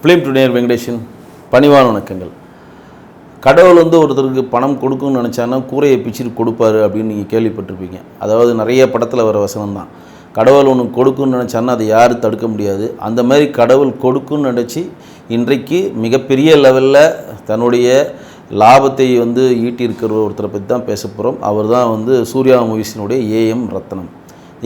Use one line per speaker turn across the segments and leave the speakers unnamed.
Film டுடேர் Venkatesan பணிவான வணக்கங்கள். கடவுள் வந்து ஒருத்தருக்கு பணம் கொடுக்குன்னு நினச்சான்னா கூரையை பிச்சுட்டு கொடுப்பாரு அப்படின்னு நீங்கள் கேள்விப்பட்டிருப்பீங்க. அதாவது நிறைய படத்தில் வர வசனம் தான். கடவுள் ஒன்று கொடுக்குன்னு நினச்சான்னா அதை யாரும் தடுக்க முடியாது. அந்த மாதிரி கடவுள் கொடுக்கும்னு நினச்சி இன்றைக்கு மிகப்பெரிய லெவலில் தன்னுடைய லாபத்தை வந்து ஈட்டியிருக்கிற ஒருத்தரை பற்றி தான் பேச போகிறோம் அவர் தான் வந்து சூர்யா மூவிஸினுடைய ஏஎம் ரத்னம்.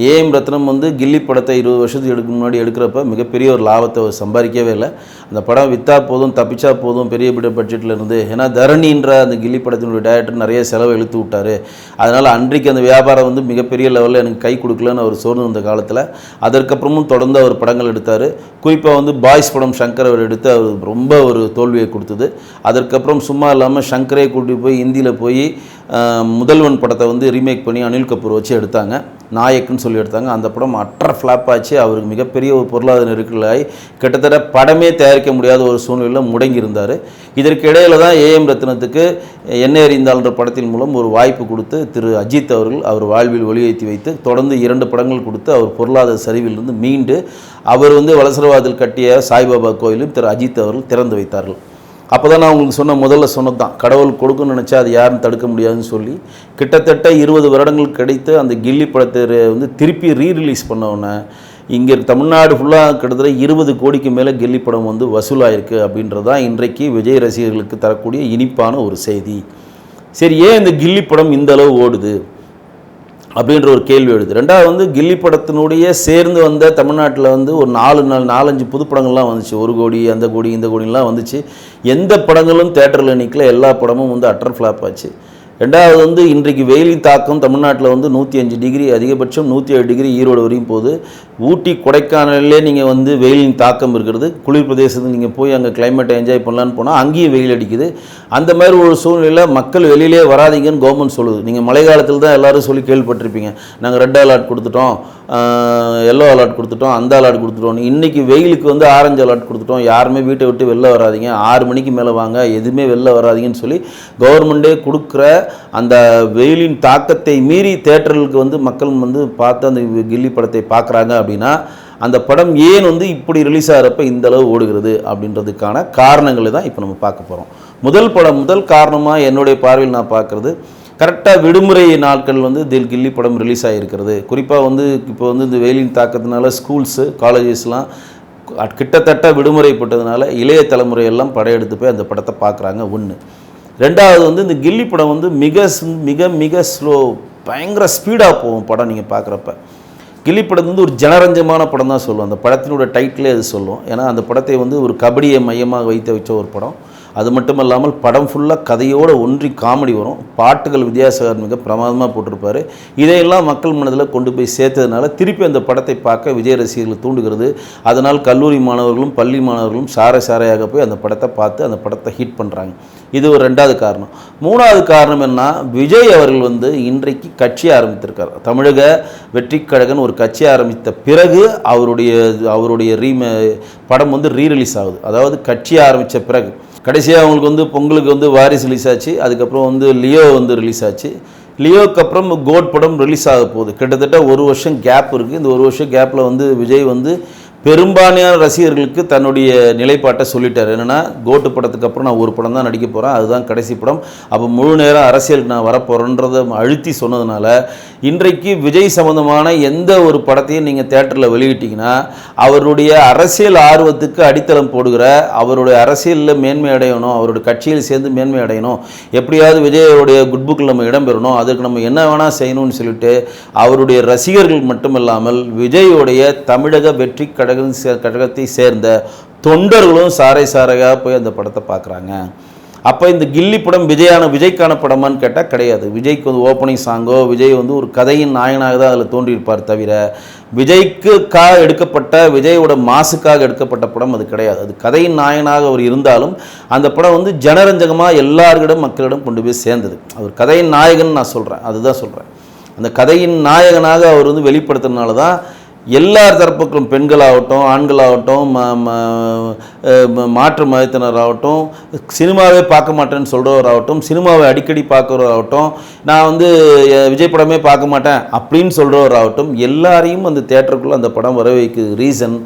ஏஎம் ரத்னம் வந்து கில்லி படத்தை இருபது வருஷத்துக்கு எடுக்க முன்னாடி எடுக்கிறப்ப மிகப்பெரிய ஒரு லாபத்தை அவர் சம்பாதிக்கவே இல்லை. அந்த படம் விற்றா போதும் தப்பிச்சா போதும் பெரிய பெரிய பட்ஜெட்டில் இருந்து. ஏன்னா தரணின்ற அந்த கில்லி படத்தினுடைய டேரக்டர் நிறைய செலவு இழுத்து விட்டார். அதனால் அன்றைக்கு அந்த வியாபாரம் வந்து மிகப்பெரிய லெவலில் எனக்கு கை கொடுக்கலன்னு அவர் சோர்ந்து இருந்த காலத்தில். அதற்கப்புறமும் தொடர்ந்து அவர் படங்கள் எடுத்தார். குறிப்பாக வந்து பாய்ஸ் படம் சங்கர் அவர் எடுத்து அவர் ரொம்ப ஒரு தோல்வியை கொடுத்தது. அதற்கப்புறம் சும்மா இல்லாமல் சங்கரே கூட்டி போய் இந்தியில் போய் முதல்வன் படத்தை வந்து ரீமேக் பண்ணி அனில் கபூர் வச்சு எடுத்தாங்க. நாயக்குன்னு சொல்லி எடுத்தாங்க. அந்த படம் அற்ற ஃப்ளாப் ஆச்சு. அவருக்கு மிகப்பெரிய ஒரு பொருளாதார நெருக்கலாகி கிட்டத்தட்ட படமே தயாரிக்க முடியாத ஒரு சூழ்நிலையில் முடங்கி இருந்தார் இதற்கு இடையில தான் ஏஎம் ரத்னத்துக்கு என்ன எறிந்தாள்ன்ற படத்தின் மூலம் ஒரு வாய்ப்பு கொடுத்து திரு அஜித் அவர்கள் அவர் வாழ்வில் ஒளியேற்றி வைத்து தொடர்ந்து இரண்டு படங்கள் கொடுத்து அவர் பொருளாதார சரிவிலிருந்து மீண்டு அவர் வந்து வலசரவாதில் கட்டிய சாய்பாபா கோயிலும் திரு அஜித் அவர்கள் திறந்து வைத்தார்கள். அப்போ தான் நான் உங்களுக்கு சொன்ன முதல்ல சொன்னது தான் கடவுள் கொடுக்குன்னு நினச்சா அது யாரும் தடுக்க முடியாதுன்னு சொல்லி கிட்டத்தட்ட இருபது வருடங்கள் கிடைத்து அந்த கில்லி படத்தை வந்து திருப்பி ரீ ரிலீஸ் இங்கே தமிழ்நாடு ஃபுல்லாக கிட்டத்தட்ட இருபது கோடிக்கு மேலே கில்லி படம் வந்து வசூலாயிருக்கு அப்படின்றது தான் இன்றைக்கு விஜய் ரசிகர்களுக்கு தரக்கூடிய இனிப்பான ஒரு செய்தி. சரி ஏன் இந்த கில்லி படம் இந்த அளவு ஓடுது? அப்படின்ற ஒரு கேள்வி எழுது. ரெண்டாவது வந்து கில்லி படத்தினுடைய சேர்ந்து வந்த தமிழ்நாட்டில் வந்து ஒரு நாலு நாலு நாலஞ்சு புதுப்படங்கள்லாம் வந்துச்சு. ஒரு கோடி அந்த கோடி இந்த கோடிலாம் வந்துச்சு. எந்த படங்களும் தேட்டரில் நிற்கல எல்லா படமும் வந்து அட்டர் ஃப்ளாப் ஆச்சு. ரெண்டாவது வந்து இன்றைக்கு வெயிலின் தாக்கம் தமிழ்நாட்டில் வந்து நூற்றி அஞ்சு டிகிரி அதிகபட்சம் நூற்றி ஏழு டிகிரி ஈரோடு வரையும் போகுது. ஊட்டி கொடைக்கானல்லே நீங்கள் வந்து வெயிலின் தாக்கம் இருக்கிறது. குளிர் பிரதேசத்தில் நீங்கள் போய் அங்கே கிளைமேட்டை என்ஜாய் பண்ணலான்னு போனால் அங்கேயும் வெயில் அடிக்குது. அந்த மாதிரி ஒரு சூழ்நிலையில் மக்கள் வெளியிலே வராதீங்கன்னு கவர்மெண்ட் சொல்லுது. நீங்கள் மழை காலத்தில் தான் எல்லோரும் சொல்லி கேள்விப்பட்டிருப்பீங்க. நாங்கள் ரெட் அலர்ட் கொடுத்துட்டோம். எல்லோ அலர்ட் கொடுத்துட்டோம். அந்த அலர்ட் கொடுத்துட்டோம். இன்றைக்கி வெயிலுக்கு வந்து ஆரஞ்சு அலர்ட் கொடுத்துட்டோம். யாருமே வீட்டை விட்டு வெளில வராதிங்க. ஆறு மணிக்கு மேலே வாங்க. எதுவுமே வெளில வராதிங்கன்னு சொல்லி கவர்மெண்ட்டே கொடுக்குற அந்த வெயிலின் தாக்கத்தை மீறி தேட்டர்களுக்கு வந்து மக்கள் வந்து பார்த்து அந்த கில்லி படத்தை பார்க்குறாங்க அப்படின்னா அந்த படம் ஏன் வந்து இப்படி ரிலீஸ் ஆகிறப்ப இந்த அளவு ஓடுகிறது அப்படின்றதுக்கான காரணங்களை தான் இப்போ நம்ம பார்க்க போகிறோம் முதல் படம் முதல் காரணமாக என்னுடைய பார்வையில் நான் பார்க்குறது கரெக்டாக விடுமுறை நாட்கள் வந்து தில் கில்லி படம் ரிலீஸ் ஆகிருக்கிறது குறிப்பாக வந்து இப்போ வந்து இந்த வெயிலின் தாக்கத்தினால ஸ்கூல்ஸு காலேஜஸ்லாம் கிட்டத்தட்ட விடுமுறைப்பட்டதுனால இளைய தலைமுறை எல்லாம் படையெடுத்து போய் அந்த படத்தை பார்க்குறாங்க. ஒன்று ரெண்டாவது வந்து இந்த கில்லி படம் வந்து மிக மிக மிக ஸ்லோ பயங்கர ஸ்பீடாக போகும் படம் நீங்கள் பார்க்குறப்ப. கிளி படம் வந்து ஒரு ஜனரஞ்சமான படம் தான் சொல்லும். அந்த படத்தினோட டைட்டிலே அது சொல்லும். ஏன்னா அந்த படத்தை வந்து ஒரு கபடியை மையமாக வைத்து வச்ச ஒரு படம். அது மட்டும் இல்லாமல் படம் ஃபுல்லாக கதையோடு ஒன்றி காமெடி வரும். பாட்டுகள் வித்யாசாகர் மிக பிரமாதமாக போட்டிருப்பார். இதையெல்லாம் மக்கள் மனதில் கொண்டு போய் சேர்த்ததுனால திருப்பி அந்த படத்தை பார்க்க விஜய் ரசிகர்களை தூண்டுகிறது. அதனால் கல்லூரி மாணவர்களும் பள்ளி மாணவர்களும் சாரை சாரையாக போய் அந்த படத்தை பார்த்து அந்த படத்தை ஹிட் பண்ணுறாங்க இது ஒரு ரெண்டாவது காரணம். மூணாவது காரணம் என்ன விஜய் அவர்கள் வந்து இன்றைக்கு கட்சி ஆரம்பித்திருக்கார். தமிழக வெற்றி கழகன் ஒரு கட்சி ஆரம்பித்த பிறகு அவருடைய அவருடைய ரீம படம் வந்து ரீரிலீஸ் ஆகுது. அதாவது கட்சி ஆரம்பித்த பிறகு. கடைசியாக அவங்களுக்கு வந்து பொங்கலுக்கு வந்து வாரிஸ் ரிலீஸ் ஆச்சு. அதுக்கப்புறம் வந்து லியோ வந்து ரிலீஸ் ஆச்சு. லியோக்கு அப்புறம் கோட் படம் ரிலீஸ் ஆக போகுது. கிட்டத்தட்ட ஒரு வருஷம் கேப் இருக்குது இந்த ஒரு வருஷம் கேப்பில் வந்து விஜய் வந்து பெரும்பான்மையான ரசிகர்களுக்கு தன்னுடைய நிலைப்பாட்டை சொல்லிட்டார். என்னென்னா கோட்டு படத்துக்கு அப்புறம் நான் ஒரு படம் தான் நடிக்க போகிறேன் அதுதான் கடைசி படம். அப்போ முழு நேரம் அரசியலுக்கு நான் வரப்போகிறேன்றதை அழுத்தி சொன்னதுனால இன்றைக்கு விஜய் சம்பந்தமான எந்த ஒரு படத்தையும் நீங்கள் தேட்டரில் வெளியிட்டீங்கன்னா அவருடைய அரசியல் ஆர்வத்துக்கு அடித்தளம் போடுகிற அவருடைய அரசியலில் மேன்மை அடையணும் அவருடைய கட்சியில் சேர்ந்து மேன்மை அடையணும் எப்படியாவது விஜயோடைய குட் புக்கில் நம்ம இடம்பெறணும் அதுக்கு நம்ம என்ன வேணால் செய்யணும்னு சொல்லிட்டு அவருடைய ரசிகர்கள் மட்டுமல்லாமல் விஜயோடைய தமிழக வெற்றி கடை சே- கழகத்தை சேர்ந்த தொண்டர்களும் சாரை சாரையாக போய் அந்த படத்தை பார்க்குறாங்க. அப்போ இந்த கில்லி படம் விஜயான விஜய்க்கான படமான்னு கேட்டால் கிடையாது. விஜய்க்கு வந்து ஓப்பனிங் சாங்கோ விஜய் வந்து ஒரு கதையின் நாயனாக தான் அதில் தோன்றியிருப்பார் தவிர விஜய்க்குக்காக எடுக்கப்பட்ட விஜயோட மாசுக்காக எடுக்கப்பட்ட படம் அது கிடையாது. அது கதையின் நாயனாக அவர் இருந்தாலும் அந்த படம் வந்து ஜனரஞ்சகமாக எல்லார்களிடம் மக்களிடம் கொண்டு போய் சேர்ந்தது. அவர் கதையின் நாயகன் நான் சொல்கிறேன் அதுதான் சொல்கிறேன். அந்த கதையின் நாயகனாக அவர் வந்து வெளிப்படுத்துறதுனால தான் எல்லார் தரப்புக்கும் பெண்களாகட்டும் ஆண்களாகட்டும் ம- ம- மாற்று மதத்தினராகட்டும் சினிமாவே பார்க்க மாட்டேன்னு சொல்கிறவராகட்டும் சினிமாவை அடிக்கடி பார்க்குறவராகட்டும் நான் வந்து விஜய் படமே பார்க்க மாட்டேன் அப்படின்னு சொல்கிறவராகட்டும் எல்லாரையும் அந்த தேட்டருக்குள்ளே அந்த படம் வர வைக்கு ரீசன்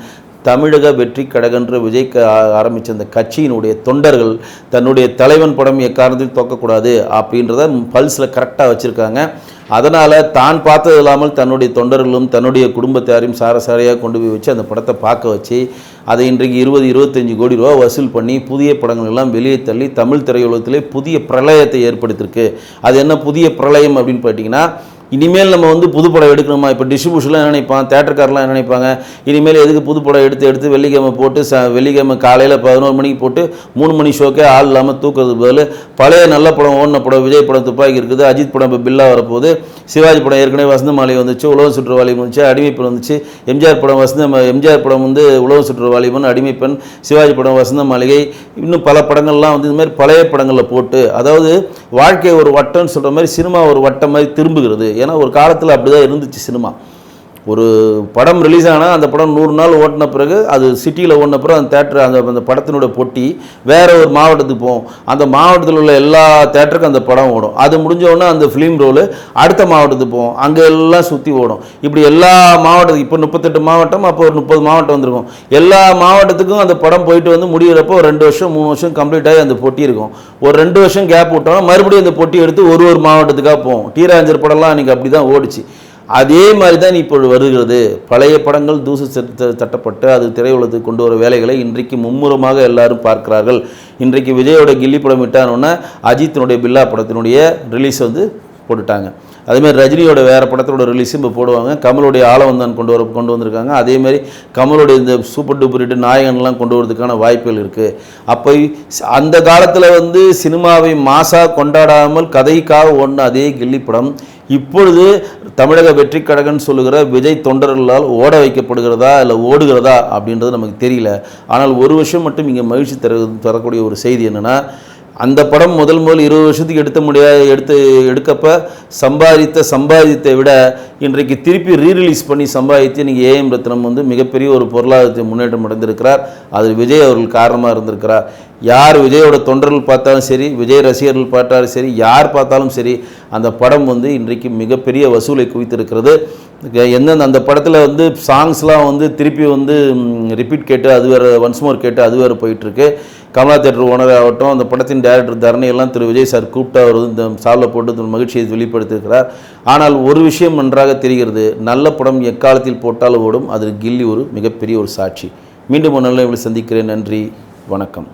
தமிழக வெற்றி கழகன்ற விஜய் ஆரம்பித்த அந்த கட்சியினுடைய தொண்டர்கள் தன்னுடைய தலைவன் படம் எக்காரணத்தையும் தோக்கக்கூடாது அப்படின்றத பல்ஸில் கரெக்டாக வச்சுருக்காங்க. அதனால் தான் பார்த்தது இல்லாமல் தன்னுடைய தொண்டர்களும் தன்னுடைய குடும்பத்தாரையும் சாரசாரையாக கொண்டு போய் வச்சு அந்த படத்தை பார்க்க வச்சு அதை இன்றைக்கு இருபது இருபத்தஞ்சி கோடி ரூபா வசூல் பண்ணி புதிய படங்கள் எல்லாம் வெளியே தள்ளி தமிழ் திரையுலகத்திலே புதிய பிரளயத்தை ஏற்படுத்தியிருக்கு. அது என்ன புதிய பிரளயம் அப்படின்னு பார்த்தீங்கன்னா இனிமேல் நம்ம வந்து புதுப்படம் எடுக்கணுமா? இப்போ டிஸ்ட்ரிபியூஷன்லாம் என்ன நினைப்பான் தேட்டர்காரெலாம் என்ன நினைப்பாங்க? இனிமேல் எதுக்கு புது படம் எடுத்து எடுத்து வெள்ளிக்கிழமை போட்டு ச வெள்ளிக்கிழமை காலையில் பதினோரு மணிக்கு போட்டு மூணு மணி ஷோக்கே ஆள் இல்லாமல் தூக்குறது பதில் பழைய நல்ல படம் ஓடின படம் விஜய் படம் துப்பாக்கி இருக்குது அஜித் படம் இப்போ பில்லா வரப்போகுது சிவாஜி படம் ஏற்கனவே வசந்த மாலை வந்துச்சு உலக சுற்றுவாலி வந்துச்சு அடிமைப்பெண் வந்துச்சு எம்ஜிஆர் படம் வசந்த எம்ஜிஆர் படம் வந்து உலக சுற்றுவாலிபன் அடிமைப்பெண் சிவாஜி படம் வசந்த மாளிகை இன்னும் பல படங்கள்லாம் வந்து இந்த மாதிரி பழைய படங்களில் போட்டு அதாவது வாழ்க்கை ஒரு வட்டம்னு சொல்கிற மாதிரி சினிமா ஒரு வட்டம் மாதிரி திரும்புகிறது. ஏன்னா ஒரு காலத்தில் அப்படி தான் இருந்துச்சு சினிமா. ஒரு படம் ரிலீஸ் ஆனால் அந்த படம் நூறு நாள் ஓட்டின பிறகு அது சிட்டியில் ஓடின பிறகு அந்த தேட்டர் அந்த அந்த படத்தினுடைய பொட்டி வேறு ஒரு மாவட்டத்துக்கு போகும். அந்த மாவட்டத்தில் உள்ள எல்லா தேட்டருக்கும் அந்த படம் ஓடும். அது முடிஞ்சோடனே அந்த ஃபிலிம் ரோலு அடுத்த மாவட்டத்துக்கு போகும். அங்கே எல்லாம் சுற்றி ஓடும். இப்படி எல்லா மாவட்டத்துக்கு இப்போ முப்பத்தெட்டு மாவட்டம் அப்போ ஒரு முப்பது மாவட்டம் வந்திருக்கும். எல்லா மாவட்டத்துக்கும் அந்த படம் போயிட்டு வந்து முடிகிறப்போ ஒரு ரெண்டு வருஷம் மூணு வருஷம் கம்ப்ளீட் ஆகி அந்த பொட்டி இருக்கும். ஒரு ரெண்டு வருஷம் கேப் விட்டோம்னா மறுபடியும் அந்த பொட்டி எடுத்து ஒரு ஒரு மாவட்டத்துக்காக போகும். டீராஞ்சர் படம்லாம் அன்றைக்கி அப்படி தான் ஓடிச்சு. அதே மாதிரி தான் இப்பொழுது வருகிறது. பழைய படங்கள் தூசு தட்டப்பட்டு அது திரையுலகத்துக்கு கொண்டு வர வேலைகளை இன்றைக்கு மும்முரமாக எல்லாரும் பார்க்கிறார்கள். இன்றைக்கு விஜயோட கில்லி படம் விட்டானோன்னா அஜித்தினுடைய பில்லா படத்தினுடைய ரிலீஸ் வந்து போட்டுட்டாங்க. அதேமாதிரி ரஜினியோட வேறு படத்தோட ரிலீஸும் இப்போ போடுவாங்க. கமலுடைய ஆலவந்தான் கொண்டு வர கொண்டு வந்திருக்காங்க. அதேமாதிரி கமலுடைய இந்த சூப்பர் டூப்பர் ஹிட் நாயகன்லாம் கொண்டு வரதுக்கான வாய்ப்புகள் இருக்குது அப்போ அந்த காலத்தில் வந்து சினிமாவை மாசாக கொண்டாடாமல் கதைக்காக ஒன்று அதே கில்லி படம் இப்பொழுது தமிழக வெற்றி கழகன் சொல்லுகிற விஜய் தொண்டர்களால் ஓட வைக்கப்படுகிறதா இல்லை ஓடுகிறதா அப்படின்றது நமக்கு தெரியல. ஆனால் ஒரு வருஷம் மட்டும் இங்கே மகிழ்ச்சி தர தரக்கூடிய ஒரு செய்தி என்னென்னா அந்த படம் முதல் முதல் இருபது வருஷத்துக்கு எடுத்த முடியாது எடுத்து எடுக்கப்ப சம்பாதித்த சம்பாதித்தை விட இன்றைக்கு திருப்பி ரீரிலீஸ் பண்ணி சம்பாதித்து இன்றைக்கி ஏஎம் ரத்னம் வந்து மிகப்பெரிய ஒரு பொருளாதாரத்தை முன்னேற்றம் அடைந்திருக்கிறார். அதில் விஜய் அவர்கள் காரணமாக இருந்திருக்கிறார். யார் விஜயோட தொண்டர்கள் பார்த்தாலும் சரி விஜய் ரசிகர்கள் பார்த்தாலும் சரி யார் பார்த்தாலும் சரி அந்த படம் வந்து இன்றைக்கு மிகப்பெரிய வசூலை குவித்திருக்கிறது. எந்தெந்த அந்த படத்தில் வந்து சாங்ஸ்லாம் வந்து திருப்பி வந்து ரிப்பீட் கேட்டு அது வேறு ஒன்ஸ் மோர் கேட்டு அது வேறு போயிட்டுருக்கு. கமலா தேட்டர் ஓனர் ஆகட்டும் அந்த படத்தின் டேரக்டர் தரணி எல்லாம் திரு விஜய் சார் கூப்பிட்டு அவர் வந்து இந்த சாலில் போட்டு தன் மகிழ்ச்சியை வெளிப்படுத்தியிருக்கிறார். ஆனால் ஒரு விஷயம் நன்றாக தெரிகிறது நல்ல படம் எக்காலத்தில் போட்டாலும் ஓடும் அதில் கில்லி ஒரு மிகப்பெரிய ஒரு சாட்சி. மீண்டும் ஒரு நல்ல சந்திக்கிறேன். நன்றி வணக்கம்.